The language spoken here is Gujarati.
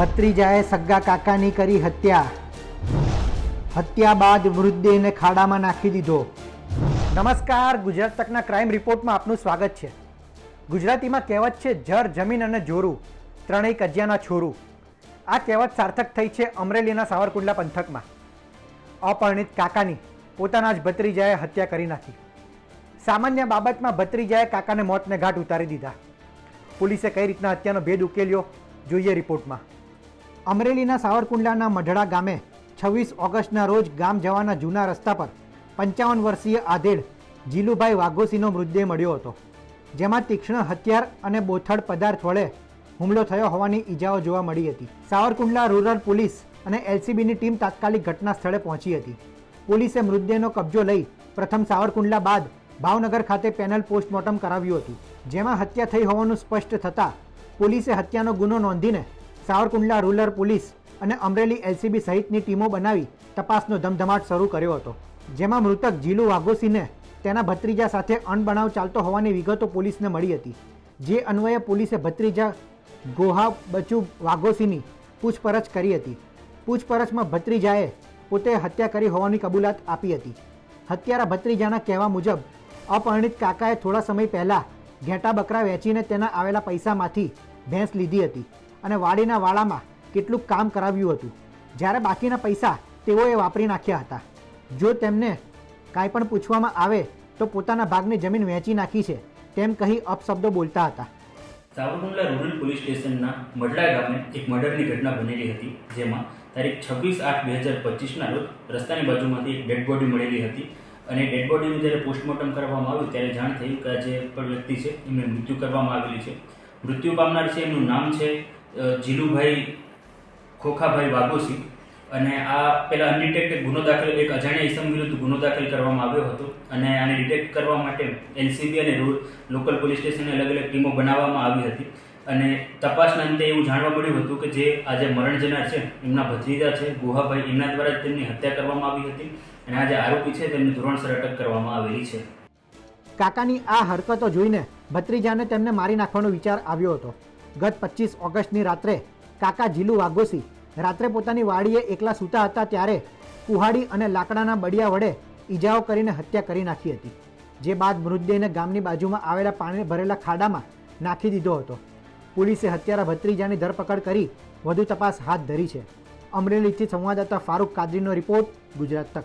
ભત્રીજાએ સગ્ગા કાકાની કરી હત્યા. હત્યા બાદ મૃતદેહને ખાડામાં નાખી દીધો. નમસ્કાર, ગુજરાત તકના ક્રાઇમ રિપોર્ટમાં આપનું સ્વાગત છે. ગુજરાતીમાં કહેવત છે, જર, જમીન અને જોરું. ત્રણેય કજિયાના છોરું. આ કહેવત સાર્થક થઈ છે અમરેલીના સાવરકુંડલા પંથકમાં. અપરિણિત કાકાની પોતાના જ ભત્રીજાએ હત્યા કરી નાખી. સામાન્ય બાબતમાં ભત્રીજાએ કાકાને મોતને ઘાટ ઉતારી દીધા. પોલીસે કઈ રીતના હત્યાનો ભેદ ઉકેલ્યો, જોઈએ રિપોર્ટમાં. અમરેલીના સાવરકુંડલાના મઢડા ગામે છવ્વીસ ઓગસ્ટના રોજ ગામ જવાના જૂના રસ્તા પર પંચાવન વર્ષીય આધેડ જીલુભાઈ વાઘોસીનો મૃતદેહ મળ્યો હતો, જેમાં તીક્ષ્ણ હથિયાર અને બોથડ પદાર્થ વડે હુમલો થયો હોવાની ઈજાઓ જોવા મળી હતી. સાવરકુંડલા રૂરલ પોલીસ અને એલસીબીની ટીમ તાત્કાલિક ઘટના સ્થળે પહોંચી હતી. પોલીસે મૃતદેહનો કબજો લઈ પ્રથમ સાવરકુંડલા બાદ ભાવનગર ખાતે પેનલ પોસ્ટમોર્ટમ કરાવ્યું હતું, જેમાં હત્યા થઈ હોવાનું સ્પષ્ટ થતાં પોલીસે હત્યાનો ગુનો નોંધીને સાવરકુંડલા રૂરલ પોલીસ અને અમરેલી એલસીબી સહિતની ટીમો બનાવી તપાસનો ધમધમાટ શરૂ કર્યો હતો. જેમાં મૃતક જીલુ વાઘોસીને તેના ભત્રીજા સાથે અણબનાવ ચાલતો હોવાની વિગતો પોલીસને મળી હતી. જે અન્વયે પોલીસે ભત્રીજા ગોહા બચુ વાઘોસીની પૂછપરછ કરી હતી. પૂછપરછમાં ભત્રીજાએ પોતે હત્યા કરી હોવાની કબૂલાત આપી હતી. હત્યારા ભત્રીજાના કહેવા મુજબ અપરિણિત કાકાએ થોડા સમય પહેલાં ઘેટા બકરા વેચીને તેના આવેલા પૈસામાંથી ભેંસ લીધી હતી. અને વાડીના વાડામાં કેટલું કામ કરાવ્યું હતું. જ્યારે બાકીના પૈસા તેઓએ વાપરી નાખ્યા હતા. જો તેમને કાંઈ પણ પૂછવામાં આવે તો પોતાના ભાગની જમીન વેચી નાખી છે, તેમ કહી અપશબ્દો બોલતા હતા. સાવરકુંડલા રૂરલ પોલીસ સ્ટેશનના મડલા ગામે એક મર્ડરની ઘટના બનેલી હતી, જેમાં તારીખ છવ્વીસ આઠ બે હજાર પચીસના રોજ રસ્તાની બાજુમાંથી એક ડેડ બોડી મળેલી હતી અને ડેડ બોડીનું જ્યારે પોસ્ટમોર્ટમ કરવામાં આવ્યું ત્યારે જાણ થઈ કે જે પણ વ્યક્તિ છે, એમને મૃત્યુ કરવામાં આવેલી છે. મૃત્યુ પામનાર છે, એમનું નામ છે જીલુભાઈ ખોખાભાઈ વાઘોસી અને આ પેલા અનડિટેક્ટેડ ગુનો દાખલ, એક અજાણ્યા ઇસમ વિરુદ્ધ ગુનો દાખલ કરવામાં આવ્યો હતો અને આને ડિટેક્ટ કરવા માટે એલસીબી અને લોકલ પોલીસ સ્ટેશનની અલગ અલગ ટીમો બનાવવામાં આવી હતી. અને તપાસના અંતે એવું જાણવા મળ્યું હતું કે જે આજે મરણ જનાર છે, એમના ભત્રીજા છે, ગુહાભાઈ, એમના દ્વારા જ તેમની હત્યા કરવામાં આવી હતી અને આ જે આરોપી છે, તેમની ધોરણસર અટક કરવામાં આવેલી છે. કાકાની આ હરકતો જોઈને ભત્રીજાને તેમને મારી નાખવાનો વિચાર આવ્યો હતો. ગત પચીસ ઓગસ્ટની રાત્રે કાકા જીલુ વાગોસી રાત્રે પોતાની વાડીએ એકલા સૂતા હતા ત્યારે કુહાડી અને લાકડાના બળિયા વડે ઈજાઓ કરીને હત્યા કરી નાખી હતી, જે બાદ મૃતદેહને ગામની બાજુમાં આવેલા પાણી ભરેલા ખાડામાં નાખી દીધો હતો. પોલીસે હત્યારા ભત્રીજાની ધરપકડ કરી વધુ તપાસ હાથ ધરી છે. અમરેલીથી સંવાદદાતા ફારૂક કાદરીનો રિપોર્ટ ગુજરાત તક.